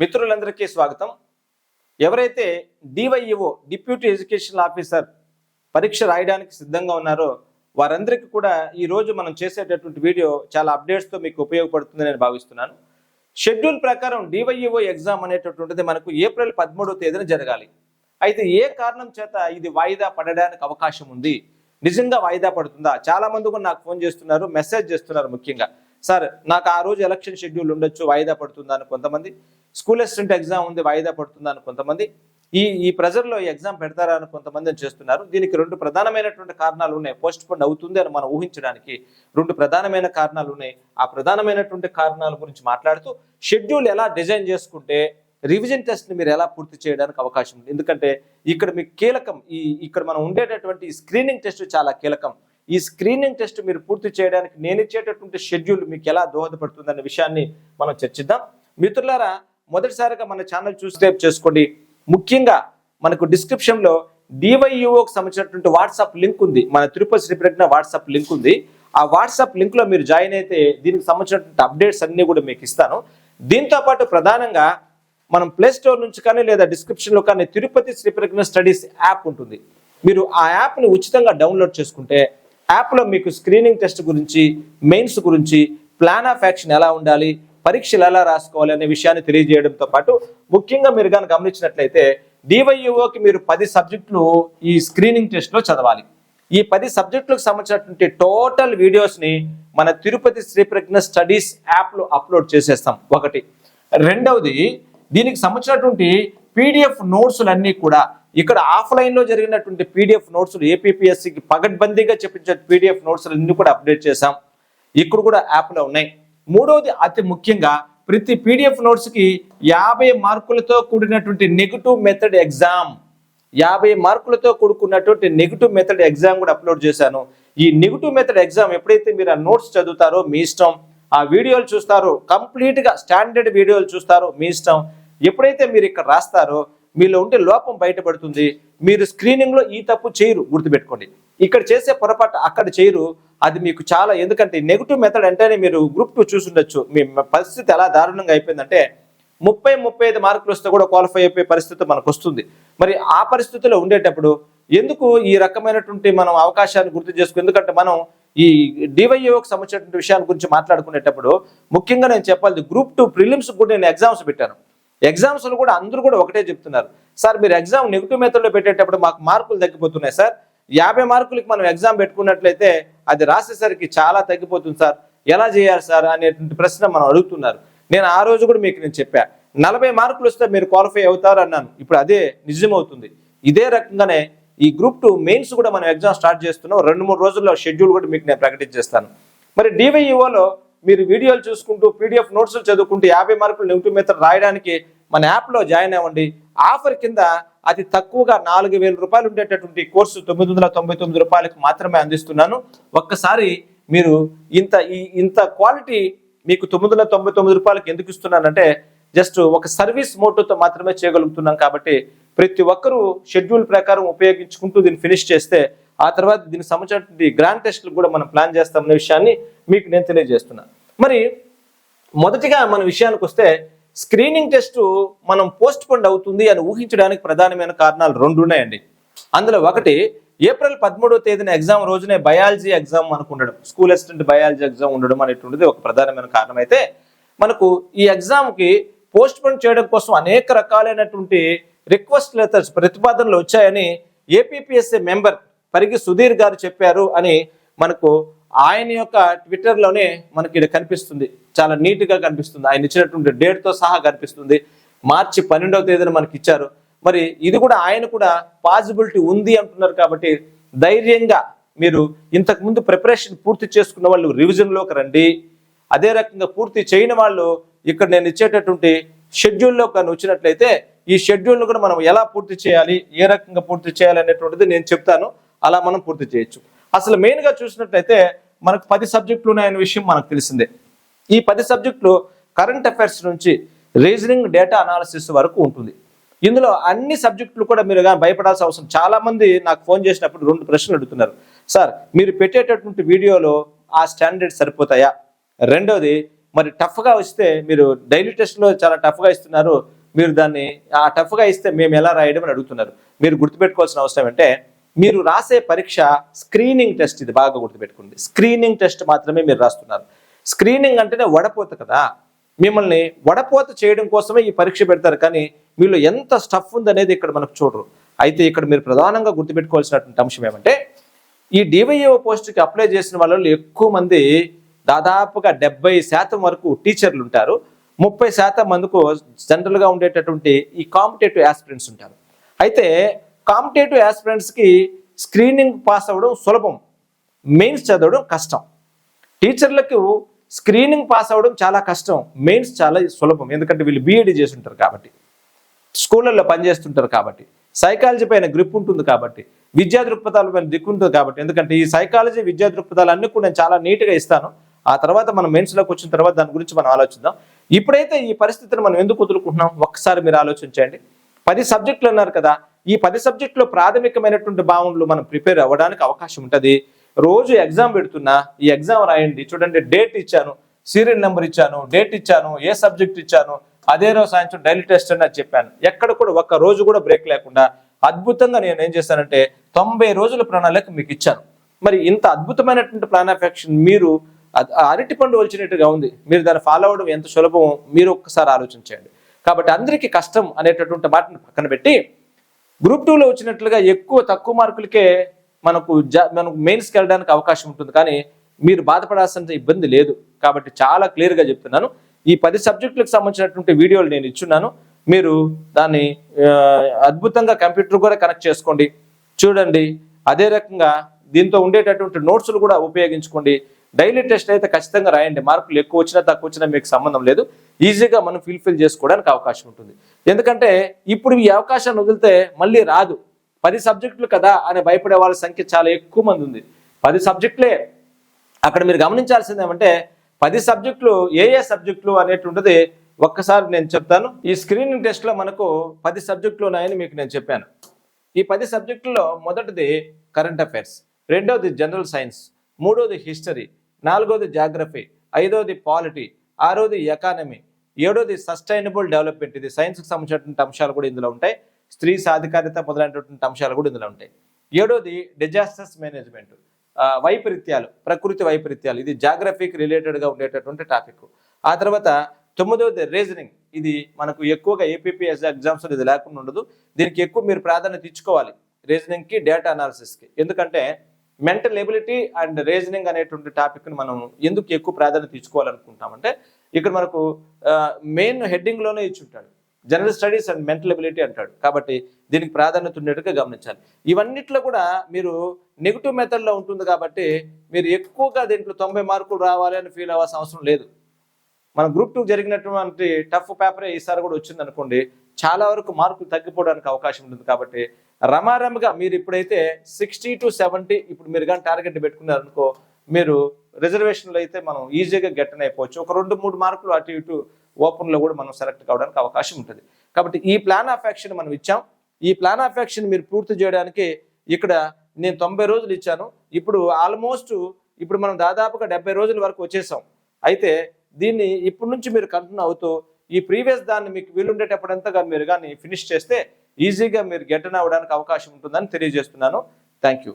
మిత్రులందరికీ స్వాగతం. ఎవరైతే డివైఈఓ డిప్యూటీ ఎడ్యుకేషన్ ఆఫీసర్ పరీక్ష రాయడానికి సిద్ధంగా ఉన్నారో వారందరికీ కూడా ఈ రోజు మనం చేసేటటువంటి వీడియో చాలా అప్డేట్స్తో మీకు ఉపయోగపడుతుందని నేను భావిస్తున్నాను. షెడ్యూల్ ప్రకారం డివైఈఓ ఎగ్జామ్ అనేటటువంటిది మనకు ఏప్రిల్ పదమూడవ తేదీన జరగాలి. అయితే ఏ కారణం చేత ఇది వాయిదా పడడానికి అవకాశం ఉంది? నిజంగా వాయిదా పడుతుందా? చాలా మంది కూడా నాకు ఫోన్ చేస్తున్నారు మెసేజ్ చేస్తున్నారు ముఖ్యంగా. సార్ నాకు ఆ రోజు ఎలక్షన్ షెడ్యూల్ ఉండొచ్చు వాయిదా పడుతుందా అని కొంతమంది స్కూల్ అసిస్టెంట్ ఎగ్జామ్ ఉంది వాయిదా పడుతుందని అని కొంతమంది ఈ ఈ ప్రెజర్లో ఈ ఎగ్జామ్ పెడతారా అని కొంతమంది చేస్తున్నారు. దీనికి రెండు ప్రధానమైనటువంటి కారణాలు ఉన్నాయి. పోస్ట్ పోన్ అవుతుంది అని మనం ఊహించడానికి రెండు ప్రధానమైన కారణాలు ఉన్నాయి. ఆ ప్రధానమైనటువంటి కారణాల గురించి మాట్లాడుతూ షెడ్యూల్ ఎలా డిజైన్ చేసుకుంటే రివిజన్ టెస్ట్ని మీరు ఎలా పూర్తి చేయడానికి అవకాశం ఉంది. ఎందుకంటే ఇక్కడ మీకు కీలకం ఈ ఇక్కడ మనం ఉండేటటువంటి స్క్రీనింగ్ టెస్ట్ చాలా కీలకం. ఈ స్క్రీనింగ్ టెస్ట్ మీరు పూర్తి చేయడానికి నేను ఇచ్చేటటువంటి షెడ్యూల్ మీకు ఎలా దోహదపడుతుంది అనే విషయాన్ని మనం చర్చిద్దాం. మిత్రులారా మొదటిసారిగా మన ఛానల్ చూస్తే చేసుకోండి. ముఖ్యంగా మనకు డిస్క్రిప్షన్లో డివైయుఓకి సంబంధించినటువంటి వాట్సాప్ లింక్ ఉంది. మన తిరుపతి శ్రీ ప్రజ్ఞ వాట్సాప్ లింక్ ఉంది. ఆ వాట్సాప్ లింక్లో మీరు జాయిన్ అయితే దీనికి సంబంధించినటువంటి అప్డేట్స్ అన్నీ కూడా మీకు ఇస్తాను. దీంతో పాటు ప్రధానంగా మనం ప్లే స్టోర్ నుంచి కానీ లేదా డిస్క్రిప్షన్లో కానీ తిరుపతి శ్రీ ప్రజ్ఞ స్టడీస్ యాప్ ఉంటుంది. మీరు ఆ యాప్ని ఉచితంగా డౌన్లోడ్ చేసుకుంటే యాప్లో మీకు స్క్రీనింగ్ టెస్ట్ గురించి మెయిన్స్ గురించి ప్లాన్ ఆఫ్ యాక్షన్ ఎలా ఉండాలి పరీక్షలు ఎలా రాసుకోవాలి అనే విషయాన్ని తెలియజేయడంతో పాటు ముఖ్యంగా మీరు కానీ గమనించినట్లయితే డివైయుఓకి మీరు పది సబ్జెక్టులు ఈ స్క్రీనింగ్ టెస్ట్లో చదవాలి. ఈ పది సబ్జెక్టులకు సంబంధించినటువంటి టోటల్ వీడియోస్ని మన తిరుపతి శ్రీ ప్రజ్ఞ స్టడీస్ యాప్లో అప్లోడ్ చేసేస్తాం. ఒకటి. రెండవది దీనికి సంబంధించినటువంటి పీడిఎఫ్ నోట్స్లన్నీ కూడా ఇక్కడ ఆఫ్లైన్లో జరిగినటువంటి పీడిఎఫ్ నోట్స్లు ఏపీఎస్సికి పగడ్బందీగా చెప్పించే పీడిఎఫ్ నోట్స్లు అన్ని కూడా అప్డేట్ చేశాం. ఇక్కడ కూడా యాప్లో ఉన్నాయి. మూడవది అతి ముఖ్యంగా ప్రతి పీడిఎఫ్ నోట్స్కి యాభై మార్కులతో కూడినటువంటి నెగిటివ్ మెథడ్ ఎగ్జామ్. యాభై మార్కులతో కూడుకున్నటువంటి నెగిటివ్ మెథడ్ ఎగ్జామ్ కూడా అప్లోడ్ చేశాను. ఈ నెగిటివ్ మెథడ్ ఎగ్జామ్ ఎప్పుడైతే మీరు ఆ నోట్స్ చదువుతారో మీ ఇష్టం ఆ వీడియోలు చూస్తారో కంప్లీట్గా స్టాండర్డ్ వీడియోలు చూస్తారో మీ ఇష్టం ఎప్పుడైతే మీరు ఇక్కడ రాస్తారో మీలో ఉంటే లోపం బయటపడుతుంది. మీరు స్క్రీనింగ్లో ఈ తప్పు చేయరు గుర్తుపెట్టుకోండి. ఇక్కడ చేసే పొరపాటు అక్కడ చేయరు అది మీకు చాలా ఎందుకంటే నెగిటివ్ మెథడ్ అంటేనే మీరు గ్రూప్ టూ చూసుండొచ్చు. మీ పరిస్థితి ఎలా దారుణంగా అయిపోయిందంటే ముప్పై ముప్పై ఐదు మార్కులు వస్తే కూడా క్వాలిఫై అయిపోయే పరిస్థితి మనకు వస్తుంది. మరి ఆ పరిస్థితిలో ఉండేటప్పుడు ఎందుకు ఈ రకమైనటువంటి మనం అవకాశాన్ని గుర్తు చేసుకుని ఎందుకంటే మనం ఈ డివైఓకి సంబంధించినటువంటి విషయాల గురించి మాట్లాడుకునేటప్పుడు ముఖ్యంగా నేను చెప్పాలి గ్రూప్ టూ ప్రిలిమ్స్ కూడా నేను ఎగ్జామ్స్ పెట్టాను. ఎగ్జామ్స్లో కూడా అందరూ కూడా ఒకటే చెప్తున్నారు. సార్ మీరు ఎగ్జామ్ నెగిటివ్ మెథడ్లో పెట్టేటప్పుడు మాకు మార్కులు తగ్గిపోతున్నాయి సార్. యాభై మార్కులకి మనం ఎగ్జామ్ పెట్టుకున్నట్లయితే అది రాసేసరికి చాలా తగ్గిపోతుంది సార్. ఎలా చేయాలి సార్ అనేటువంటి ప్రశ్న మనం అడుగుతున్నారు. నేను ఆ రోజు కూడా మీకు నేను చెప్పా. నలభై మార్కులు వస్తే మీరు క్వాలిఫై అవుతారు అన్నాను. ఇప్పుడు అదే నిజమవుతుంది. ఇదే రకంగానే ఈ గ్రూప్ టూ మెయిన్స్ కూడా మనం ఎగ్జామ్ స్టార్ట్ చేస్తున్నాం. రెండు మూడు రోజుల్లో షెడ్యూల్ కూడా మీకు నేను ప్రకటించేస్తాను. మరి డివైఈఓలో మీరు వీడియోలు చూసుకుంటూ పీడిఎఫ్ నోట్స్ చదువుకుంటూ యాభై మార్కులు నెగిటివ్ మెథడ్ రాయడానికి మన యాప్లో జాయిన్ అవ్వండి. ఆఫర్ కింద అతి తక్కువగా నాలుగు వేల రూపాయలు ఉండేటటువంటి కోర్సు తొమ్మిది వందల తొంభై తొమ్మిది రూపాయలకు మాత్రమే అందిస్తున్నాను. ఒక్కసారి మీరు ఇంత ఈ ఇంత క్వాలిటీ మీకు తొమ్మిది వందల తొంభై తొమ్మిది రూపాయలకు ఎందుకు ఇస్తున్నానంటే జస్ట్ ఒక సర్వీస్ మోటోతో మాత్రమే చేయగలుగుతున్నాం కాబట్టి ప్రతి ఒక్కరూ షెడ్యూల్ ప్రకారం ఉపయోగించుకుంటూ దీన్ని ఫినిష్ చేస్తే ఆ తర్వాత దీనికి సంబంధించినటువంటి గ్రాండ్ టెస్ట్లు కూడా మనం ప్లాన్ చేస్తామనే విషయాన్ని మీకు నేను తెలియజేస్తున్నాను మరి మొదటిగా మన విషయానికి వస్తే స్క్రీనింగ్ టెస్ట్ మనం పోస్ట్ పోండ్ అవుతుంది అని ఊహించడానికి ప్రధానమైన కారణాలు రెండు ఉన్నాయండి. అందులో ఒకటి ఏప్రిల్ పదమూడవ తేదీన ఎగ్జామ్ రోజునే బయాలజీ ఎగ్జామ్ మనకు ఉండడం స్కూల్ అసిస్టెంట్ బయాలజీ ఎగ్జామ్ ఉండడం అనేటువంటిది ఒక ప్రధానమైన కారణం అయితే మనకు ఈ ఎగ్జామ్కి పోస్ట్ పోన్ చేయడం కోసం అనేక రకాలైనటువంటి రిక్వెస్ట్ లెటర్స్ ప్రతిపాదనలు వచ్చాయని ఏపీపీఎస్సీ మెంబర్ పరిగి సుధీర్ గారు చెప్పారు అని మనకు ఆయన యొక్క ట్విట్టర్లోనే మనకి ఇది కనిపిస్తుంది. చాలా నీట్గా కనిపిస్తుంది. ఆయన ఇచ్చినటువంటి డేట్తో సహా కనిపిస్తుంది. మార్చి పన్నెండవ తేదీన మనకి ఇచ్చారు. మరి ఇది కూడా ఆయన కూడా పాసిబిలిటీ ఉంది అంటున్నారు కాబట్టి ధైర్యంగా మీరు ఇంతకు ముందు ప్రిపరేషన్ పూర్తి చేసుకున్న వాళ్ళు రివిజన్లోకి రండి. అదే రకంగా పూర్తి చేయని వాళ్ళు ఇక్కడ నేను ఇచ్చేటటువంటి షెడ్యూల్లో కానీ వచ్చినట్లయితే ఈ షెడ్యూల్ను కూడా మనం ఎలా పూర్తి చేయాలి ఏ రకంగా పూర్తి చేయాలి అనేటువంటిది నేను చెప్తాను. అలా మనం పూర్తి చేయొచ్చు. అసలు మెయిన్గా చూసినట్లయితే మనకు పది సబ్జెక్టులు ఉన్నాయనే విషయం మనకు తెలిసిందే. ఈ పది సబ్జెక్టులు కరెంట్ అఫైర్స్ నుంచి రీజనింగ్ డేటా అనాలిసిస్ వరకు ఉంటుంది. ఇందులో అన్ని సబ్జెక్టులు కూడా మీరు కానీ భయపడాల్సిన అవసరం చాలామంది నాకు ఫోన్ చేసినప్పుడు రెండు ప్రశ్నలు అడుగుతున్నారు. సార్ మీరు పెట్టేటటువంటి వీడియోలో ఆ స్టాండర్డ్ సరిపోతాయా? రెండోది మరి టఫ్గా వస్తే మీరు డైలీ టెస్ట్లో చాలా టఫ్గా ఇస్తున్నారు. మీరు దాన్ని ఆ టఫ్గా ఇస్తే మేము ఎలా రాయడం అని అడుగుతున్నారు. మీరు గుర్తుపెట్టుకోవాల్సిన అవసరం అంటే మీరు రాసే పరీక్ష స్క్రీనింగ్ టెస్ట్ ఇది బాగా గుర్తుపెట్టుకోండి స్క్రీనింగ్ టెస్ట్ మాత్రమే మీరు రాస్తున్నారు. స్క్రీనింగ్ అంటేనే వడపోత కదా. మిమ్మల్ని వడపోత చేయడం కోసమే ఈ పరీక్ష పెడతారు. కానీ మీలో ఎంత స్టఫ్ ఉందనేది ఇక్కడ మనకు చూడరు. అయితే ఇక్కడ మీరు ప్రధానంగా గుర్తుపెట్టుకోవాల్సినటువంటి అంశం ఏమంటే ఈ డివైఓ పోస్ట్కి అప్లై చేసిన వాళ్ళలో ఎక్కువ మంది దాదాపుగా డెబ్బై శాతం వరకు టీచర్లు ఉంటారు. ముప్పై శాతం మందికు జనరల్గా ఉండేటటువంటి ఈ కాంపిటేటివ్ యాస్పిరెంట్స్ ఉంటారు. అయితే కాంపిటేటివ్ యాస్పిరెంట్స్కి స్క్రీనింగ్ పాస్ అవ్వడం సులభం. మెయిన్స్ చదవడం కష్టం. టీచర్లకు స్క్రీనింగ్ పాస్ అవ్వడం చాలా కష్టం. మెయిన్స్ చాలా సులభం. ఎందుకంటే వీళ్ళు బీఈడి చేసి ఉంటారు కాబట్టి. స్కూళ్ళల్లో పనిచేస్తుంటారు కాబట్టి. సైకాలజీ పైన గ్రిప్ ఉంటుంది కాబట్టి. విద్యా దృక్పథాల పైన దిక్కుంటుంది కాబట్టి. ఎందుకంటే ఈ సైకాలజీ విద్యా దృక్పథాలు అన్ని కూడా నేను చాలా నీట్గా ఇస్తాను. ఆ తర్వాత మనం మెయిన్స్లోకి వచ్చిన తర్వాత దాని గురించి మనం ఆలోచిద్దాం. ఇప్పుడైతే ఈ పరిస్థితిని మనం ఎందుకు వదులుకుంటున్నాం? ఒక్కసారి మీరు ఆలోచించండి పది సబ్జెక్టులు అన్నారు కదా. ఈ పది సబ్జెక్టులో ప్రాథమికమైనటువంటి భావనలు మనం ప్రిపేర్ అవ్వడానికి అవకాశం ఉంటుంది. రోజు ఎగ్జామ్ పెడుతున్నా ఈ ఎగ్జామ్ రాయండి. చూడండి డేట్ ఇచ్చాను సీరియల్ నెంబర్ ఇచ్చాను డేట్ ఇచ్చాను ఏ సబ్జెక్ట్ ఇచ్చాను అదే రోజు సాయంత్రం డైలీ టెస్ట్ అని చెప్పాను. ఎక్కడ కూడా ఒక్క రోజు కూడా బ్రేక్ లేకుండా అద్భుతంగా నేను ఏం చేశానంటే తొంభై రోజుల ప్రణాళిక మీకు ఇచ్చాను. మరి ఇంత అద్భుతమైనటువంటి ప్లాన్ ఆఫ్ యాక్షన్ మీరు అరటి పండు వచ్చినట్టుగా ఉంది. మీరు దాన్ని ఫాలో అవడం ఎంత సులభం మీరు ఒక్కసారి ఆలోచించండి. కాబట్టి అందరికీ కష్టం అనేటటువంటి మాటను పక్కన పెట్టి గ్రూప్ టూలో వచ్చినట్లుగా ఎక్కువ తక్కువ మార్కులకే మనకు జ మనకు మెయిన్స్కి వెళ్ళడానికి అవకాశం ఉంటుంది. కానీ మీరు బాధపడాల్సిన ఇబ్బంది లేదు. కాబట్టి చాలా క్లియర్గా చెప్తున్నాను. ఈ పది సబ్జెక్టులకు సంబంధించినటువంటి వీడియోలు నేను ఇచ్చున్నాను. మీరు దాన్ని అద్భుతంగా కంప్యూటర్ కూడా కనెక్ట్ చేసుకోండి. చూడండి. అదే రకంగా దీంతో ఉండేటటువంటి నోట్స్లు కూడా ఉపయోగించుకోండి. డైలీ టెస్ట్ అయితే ఖచ్చితంగా రాయండి. మార్కులు ఎక్కువ వచ్చినా తక్కువ వచ్చినా మీకు సంబంధం లేదు. ఈజీగా మనం ఫిల్ఫిల్ చేసుకోవడానికి అవకాశం ఉంటుంది. ఎందుకంటే ఇప్పుడు ఈ అవకాశాన్ని వదిలితే మళ్ళీ రాదు. పది సబ్జెక్టులు కదా అని భయపడే వాళ్ళ సంఖ్య చాలా ఎక్కువ మంది ఉంది. పది సబ్జెక్టులే. అక్కడ మీరు గమనించాల్సింది ఏమంటే పది సబ్జెక్టులు ఏ ఏ సబ్జెక్టులు అనేటువంటిది ఒక్కసారి నేను చెప్తాను. ఈ స్క్రీనింగ్ టెస్ట్లో మనకు పది సబ్జెక్టులు ఉన్నాయని మీకు నేను చెప్పాను. ఈ పది సబ్జెక్టుల్లో మొదటిది కరెంట్ అఫైర్స్ రెండవది జనరల్ సైన్స్ మూడోది హిస్టరీ నాలుగోది జాగ్రఫీ ఐదోది పాలిటీ ఆరోది ఎకానమీ ఏడోది సస్టైనబుల్ డెవలప్మెంట్. ఇది సైన్స్కి సంబంధించినటువంటి అంశాలు కూడా ఇందులో ఉంటాయి. స్త్రీ సాధికారిత మొదలైనటువంటి అంశాలు కూడా ఇందులో ఉంటాయి. ఏడోది డిజాస్టర్స్ మేనేజ్మెంట్ వైపరీత్యాలు ప్రకృతి వైపరీత్యాలు. ఇది జాగ్రఫీకి రిలేటెడ్గా ఉండేటటువంటి టాపిక్ ఆ తర్వాత తొమ్మిదవది రీజనింగ్ ఇది మనకు ఎక్కువగా ఏపీపీఎస్ ఎగ్జామ్స్ ఇది లేకుండా ఉండదు. దీనికి ఎక్కువ మీరు ప్రాధాన్యత ఇచ్చుకోవాలి రీజనింగ్కి డేటా అనాలిసిస్కి ఎందుకంటే మెంటల్ ఎబిలిటీ అండ్ రీజనింగ్ అనేటువంటి టాపిక్ని మనం ఎందుకు ఎక్కువ ప్రాధాన్యత ఇచ్చుకోవాలనుకుంటామంటే ఇక్కడ మనకు మెయిన్ హెడ్డింగ్లోనే ఇచ్చుంటాడు. General studies and mental ability అంటాడు. కాబట్టి దీనికి ప్రాధాన్యత ఉండేట్టుగా గమనించాలి. ఇవన్నిట్లో కూడా మీరు నెగిటివ్ మెథడ్లో ఉంటుంది కాబట్టి మీరు ఎక్కువగా దీంట్లో తొంభై మార్కులు రావాలి అని ఫీల్ అవ్వాల్సిన అవసరం లేదు. మన గ్రూప్ టూ జరిగినటువంటి టఫ్ పేపరే ఈసారి కూడా వచ్చింది అనుకోండి చాలా వరకు మార్కులు తగ్గిపోవడానికి అవకాశం ఉంటుంది కాబట్టి రమారమిగా మీరు ఇప్పుడైతే సిక్స్టీ టు సెవెంటీ ఇప్పుడు మీరు కానీ టార్గెట్ పెట్టుకున్నారనుకో మీరు రిజర్వేషన్లో అయితే మనం ఈజీగా గెట్టన్ అయిపోవచ్చు. ఒక రెండు మూడు మార్కులు అటు ఇటు ఓపెన్లో కూడా మనం సెలెక్ట్ కావడానికి అవకాశం ఉంటుంది. కాబట్టి ఈ ప్లాన్ ఆఫ్ యాక్షన్ మనం ఇచ్చాం. ఈ ప్లాన్ ఆఫ్ యాక్షన్ మీరు పూర్తి చేయడానికి ఇక్కడ నేను తొంభై రోజులు ఇచ్చాను. ఇప్పుడు ఆల్మోస్ట్ ఇప్పుడు మనం దాదాపుగా డెబ్బై రోజుల వరకు వచ్చేసాం. అయితే దీన్ని ఇప్పటి నుంచి మీరు కంటిన్యూ అవుతూ ఈ ప్రీవియస్ దాన్ని మీకు వీలుండేటప్పుడంతగా మీరు కానీ ఫినిష్ చేస్తే ఈజీగా మీరు గెటన్ అవ్వడానికి అవకాశం ఉంటుందని తెలియజేస్తున్నాను. Thank you